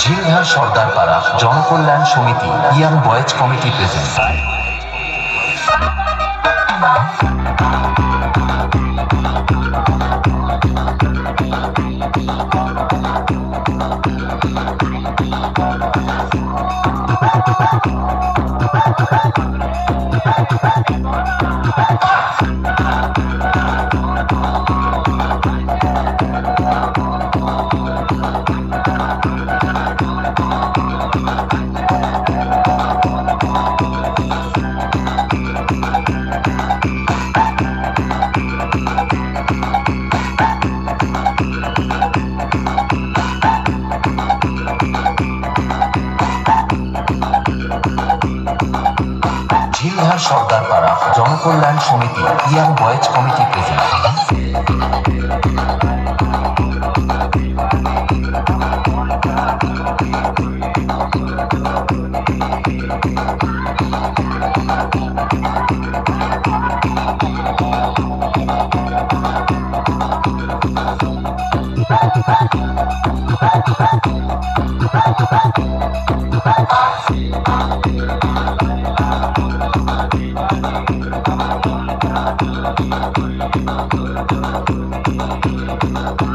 ঝিংহার পাড়া জনকল্যাণ সমিতি young boys committee present Thank you. Sardar পাড়া জনকল্যাণ সমিতি young boys committee present Thank you. Thank you.